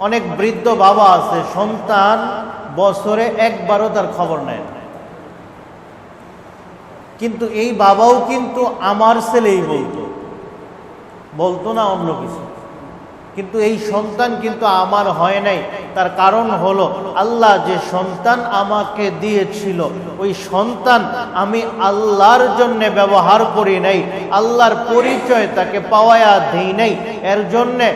অনেক বৃদ্ধ বাবা আছে, সন্তান বছরে একবারও তার খবর নেয়। কিন্তু এই বাবাও কিন্তু আমার ছেলেই বলতো বলতো না অন্য কিছু কিন্তু এই সন্তান কিন্তু আমার হয় নাই। তার কারণ হলো, আল্লাহ যে সন্তান আমাকে দিয়েছিল, ওই সন্তান আমি আল্লাহর জন্য ব্যবহার করি নাই, আল্লাহর পরিচয় তাকে পাওয়ায়া দিই নাই। এর জন্যে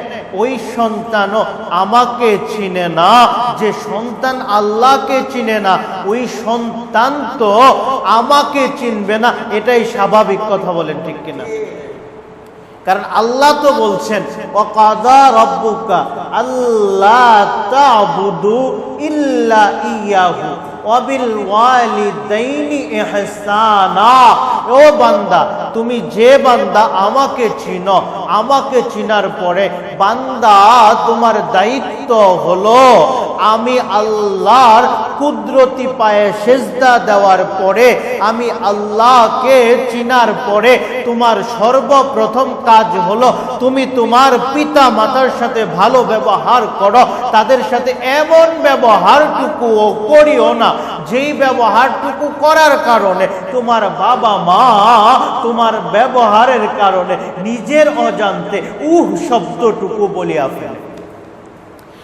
ওই সন্তানও আমাকে চিনে না, যে সন্তান আল্লাহকে চিনে না, ওই সন্তান তো আমাকে চিনবে না, এটাই স্বাভাবিক কথা বলেন ঠিক কিনা? কারণ আল্লাহ তো বলছেন আল্লাহ ইল্লা ইয়াহু অবিল ও বান্দা তুমি যে বান্দা আমাকে চিনো, আমাকে চিনার পরে বান্দা তোমার দায়িত্ব হলো আমি আল্লাহর কুদরতি পায়ে সেজদা দেওয়ার পরে, আমি আল্লাহকে চিনার পরে তোমার সর্বপ্রথম কাজ হলো তুমি তোমার পিতা মাতার সাথে ভালো ব্যবহার করো, তাদের সাথে এমন ব্যবহারটুকুও করিও না। যেই ব্যবহারটুকু করার কারণে তোমার বাবা মা তোমার ব্যবহারের কারণে নিজের অজান্তে উহ শব্দটুকু বলিয়া ফেলে।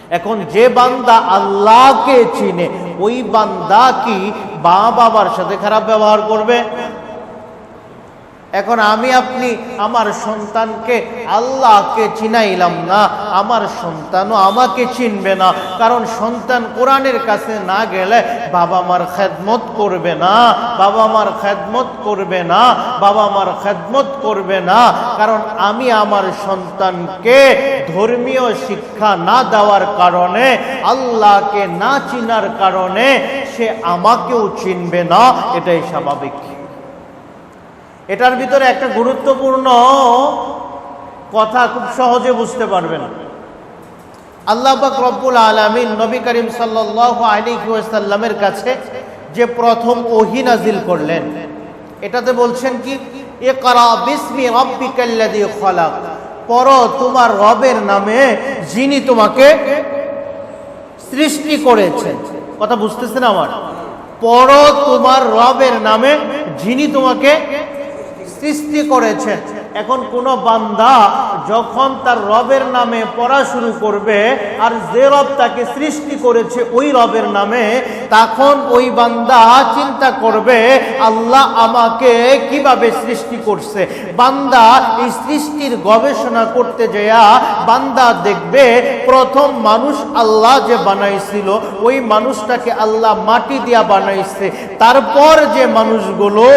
এখন যে বান্দা আল্লাহকে চিনে, ওই বান্দা কি মা বাবার সাথে খারাপ ব্যবহার করবে? এখন আমি আপনি আমার সন্তানকে আল্লাহকে চিনাইলাম না, আমার সন্তানও আমাকে চিনবে না, কারণ সন্তান কোরআনের কাছে না গেলে বাবা মার খেদমত করবে না, বাবা মার খেদমত করবে না, বাবা মার খেদমত করবে না, কারণ আমি আমার সন্তানকে ধর্মীয় শিক্ষা না দেওয়ার কারণে, আল্লাহকে না চিনার কারণে সে আমাকেও চিনবে না, এটাই স্বাভাবিক। এটার ভিতরে একটা গুরুত্বপূর্ণ কথা খুব সহজে বুঝতে পারবেন। আল্লাহ রব্বুল আলমিন নবী করিম আলী সাল্লামের কাছে যে প্রথম ওহি নাজিল করলেন, এটাতে বলছেন কি? এ করা বিসমি রব্বিকাল্লাযী খলাক। পর তোমার রবের নামে যিনি তোমাকে সৃষ্টি করেছেন। কথা বুঝতেছেন আমার? পর তোমার রবের নামে যিনি তোমাকে সৃষ্টি করেছেন এখন কোন বান্দা যখন তার রবের নামে পড়া শুরু করবে, আর যে রব তাকে সৃষ্টি করেছে ওই রবের নামে, তখন ওই বান্দা চিন্তা করবে, আল্লাহ আমাকে কীভাবে সৃষ্টি করছে? বান্দা এই সৃষ্টির গবেষণা করতে যায়া বান্দা দেখবে, প্রথম মানুষ আল্লাহ যে বানাইছিল, ওই মানুষটাকে আল্লাহ মাটি দিয়া বানাইছে। তারপর যে মানুষগুলো,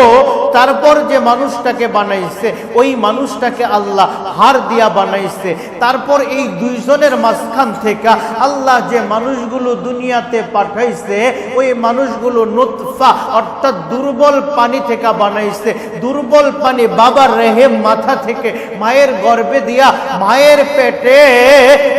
তারপর যে মানুষটাকে বানাইছে, ওই মানুষটাকে আল্লাহ হার দিয়া বানাইছে। তারপর এই দুইজনের মাঝখান থেকে আল্লাহ যে মানুষগুলো দুনিয়াতে পাঠাইছে, ওই মানুষগুলো নুতফা অর্থাৎ দুর্বল পানি থেকে বানাইছে। দুর্বল পানি বাবার রেহেম মাথা থেকে মায়ের গর্ভে দিয়া মায়ের পেটে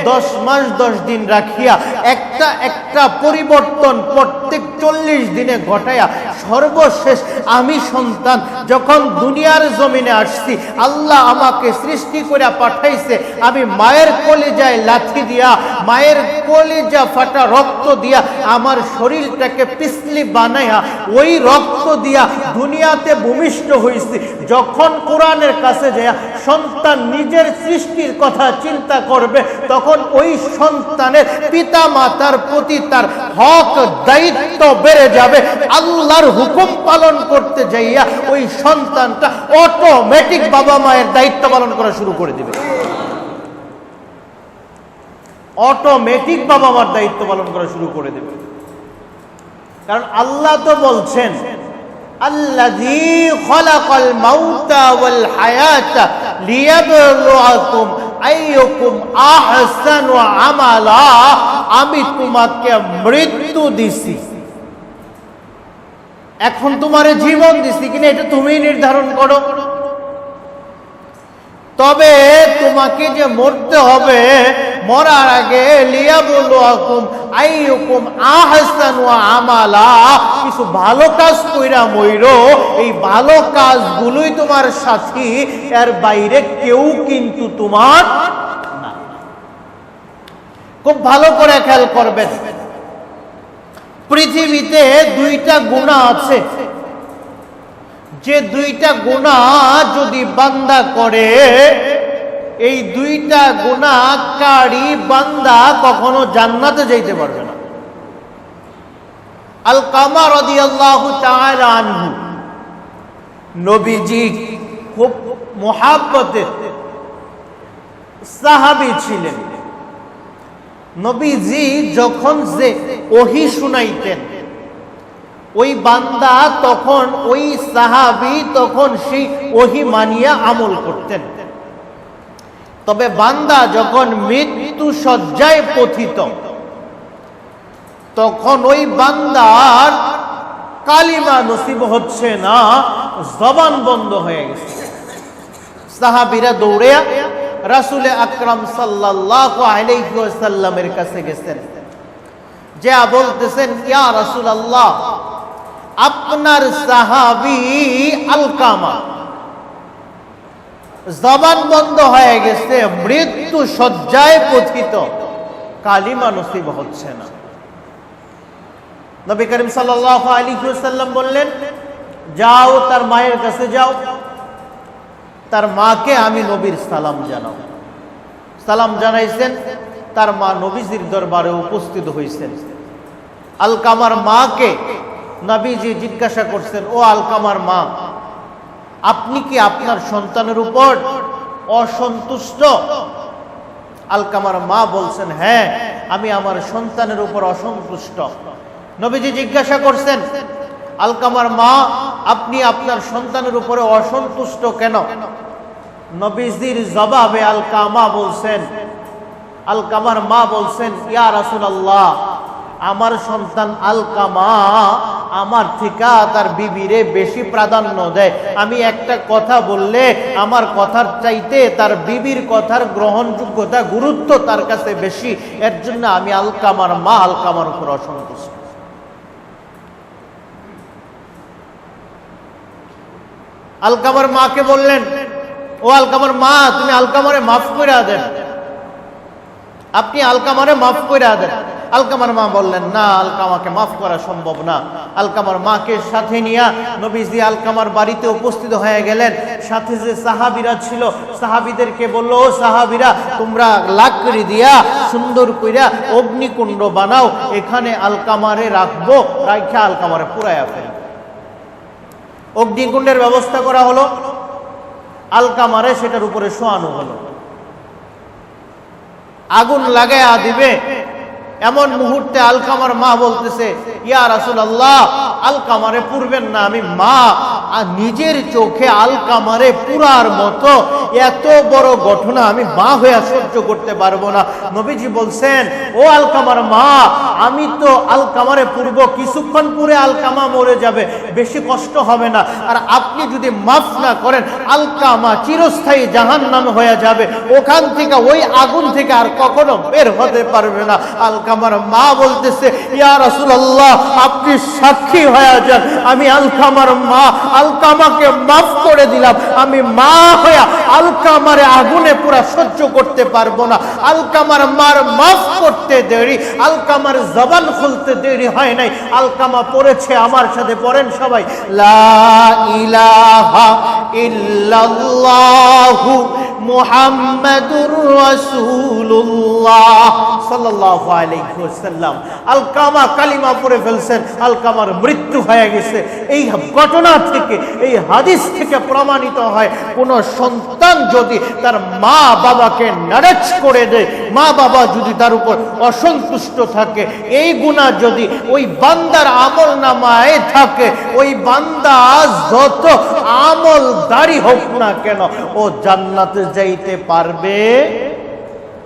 দশ মাস দশ দিন রাখিয়া একটা একটা পরিবর্তন প্রত্যেক চল্লিশ দিনে ঘটাইয়া সর্বশেষ আমি সন্তান যখন দুনিয়ার জমিনে আসছি, আল্লাহ আমাকে সৃষ্টি করে পাঠাইছে। আমি মায়ের কলিজায় লাথি দিয়া, মায়ের কলিজা ফাটা রক্ত দিয়া আমার শরীরটাকে পিছলি বানাইয়া, ওই রক্ত দিয়া দুনিয়াতে ভূমিষ্ঠ হয়েছি যখন কোরআনের কাছে যায় সন্তান নিজের সৃষ্টির কথা চিন্তা করবে, তখন ওই সন্তানের পিতা মাতার প্রতি তার হক, দায়িত্ব বেড়ে যাবে। আল্লাহর হুকুম পালন করতে যাইয়া ওই সন্তানটা অটোমেটিক বাবা মায়ের দায়িত্ব পালন করা শুরু করে দিবে। অটোমেটিক বাবা মার দায়িত্ব পালন করা শুরু করে দেবে। কারণ আল্লাহ তো বলছেন আমি তোমাকে মৃত্যু দিছি। এখন তোমার জীবন দিছি কিনা এটা তুমি নির্ধারণ করো। তবে তোমাকে যে মরতে হবে, মরার আগে লিয়া বলল আকুম আই হুকুম আহসান আমালা, কিছু ভালো কাজ কইরা মইর, এই ভালো কাজগুলোই তোমার সাথী, এর বাইরে কেউ কিন্তু তোমার খুব ভালো করে খেয়াল করবেন। পৃথিবীতে দুইটা গুণা আছে। যে দুইটা গুণা যদি বান্দা করে, এই দুইটা গুণাকারী বান্দা কখনো জান্নাতে যাইতে পারবে না। আল কামা রাদিয়াল্লাহু তাআলা আনহু, নবীজি খুব মোহাব্বতের সাহাবী ছিলেন। নবীজি যখন যে ওহি শুনাইতেন, ওই বান্দা তখন, ওই সাহাবি তখন সেই ওহি মানিয়া আমল করতেন। তবে বান্দা যখন মৃত্যু সজ্জায় পথিত, তখন ওই বান্দার কালিমা নসিব হচ্ছে না, জবান বন্ধ হয়ে গেছে। সাহাবিরা দৌড়ে রাসুলে আকরাম সাল্লাহ কাছে গেছেন। যা বলতেছেন, ইয়া রাসুল আল্লাহ আপনার সাহাবি আলকামা, জবান বন্ধ হয়ে গেছে, মৃত্যু সজ্জায় পথিত কালিমা নসিব হচ্ছে না। নবী করিম সাল্লাহ আলী সাল্লাম বললেন, যাও, তার মায়ের কাছে যাও। তার মাকে আমি নবীর সালাম জানাও। সালাম জানাইছেন, তার মা নবীজির দরবারে উপস্থিত হয়েছেন আলকামার মাকে নবীজি জিজ্ঞাসা করছেন, ও আলকামার মা, আপনি কি আপনার সন্তানের উপর অসন্তুষ্ট? আলকামার মা বলছেন হ্যাঁ আমি আমার সন্তানের উপর অসন্তুষ্ট। নবীজি জিজ্ঞাসা করছেন আলকামার মা, আপনি আপনার সন্তানের উপরে অসন্তুষ্ট কেন? নবীজির জবাবে আলকামা বলছেন, আলকামার মা বলছেন, ইয়া রাসুল আল্লাহ আমার সন্তান আলকামা আমার থেকে তার বিবিরে বেশি প্রাধান্য দেয়। আমি একটা কথা বললে আমার কথার চাইতে তার বিবির কথার গ্রহণযোগ্যতা, গুরুত্ব তার কাছে বেশি। এর জন্য আমি আলকামার মা, আলকামার উপর অসন্তুষ্ট। আলকামার মাকে বললেন, ও আলকামার মা, তুমি আলকামারে মাফ করে দেন। আপনি আলকামারে মাফ করে দেন। আলকামার মা বললেন, না আলকামাকে মাফ করা সম্ভব না। আলকামার মাকে সাথে নিয়ে নবীজি আলকামার বাড়িতে উপস্থিত হয়ে গেলেন। সাথে যে সাহাবিরা ছিল, সাহাবিদেরকে বলল, ও সাহাবিরা, তোমরা লাকড়ি দিয়া সুন্দর কইরা অগ্নিকুণ্ড বানাও। এখানে আলকামারে রাখব রাখা আলকামারে পুরাইয়া অগ্নিকুণ্ডের ব্যবস্থা করা হলো। আলকামারে সেটার উপরে শোয়ানো হলো। আগুন লাগাইয়া দিবে। এমন মুহূর্তে আলকামার মা বলতেছে, ইয়া রাসুল আল্লাহ আলকামারে পুরবেন না, আমি মা। আর নিজের চোখে আলকামারে পুরার মতো এত বড় ঘটনা আমি মা হয়ে সহ্য করতে পারব না। নবীজি বলছেন, ও আলকামার মা, আমি তো আলকামারে পূর্ব কিছুক্ষণ পরে আলকামা মরে যাবে, বেশি কষ্ট হবে না। আর আপনি যদি মাফ না করেন, আলকামা চিরস্থায়ী জাহান নামে হয়ে যাবে। ওখান থেকে, ওই আগুন থেকে আর কখনো বের হতে পারবে না। আলকামার মা বলতেছে, ইয়া রাসূলুল্লাহ, আপনি সাক্ষী হয়ে যান। আমি আলকামার মা, আলকামাকে মাফ করে দিলাম। আমি মা হয়ে আলকামারে আগুনে পুরা সহ্য করতে পারব না। আলকামার মার মাফ করতে দেরি, আলকামার জবান খুলতে দেরি হয় নাই। আলকামা পড়েছে আমার সাথে, পড়েন সবাই। লা ইলাহা ইল্লাল্লাহু মুহাম্মাদুর ওয়াসাল্লাম। আলকামা কালিমা ফেলছেন, আলকামার মৃত্যু হয়ে গেছে। এই ঘটনা থেকে, এই হাদিস থেকে প্রমাণিত হয়, কোন সন্তান যদি তার মা বাবাকে নারেজ করে দেয় মা বাবা যদি তার উপর অসন্তুষ্ট থাকে, এই গুণা যদি ওই বান্দার আমল নামায় থাকে, ওই বান্দা যত আমল দাড়ি হোক না কেন, ও জান্নাতে যাইতে পারবে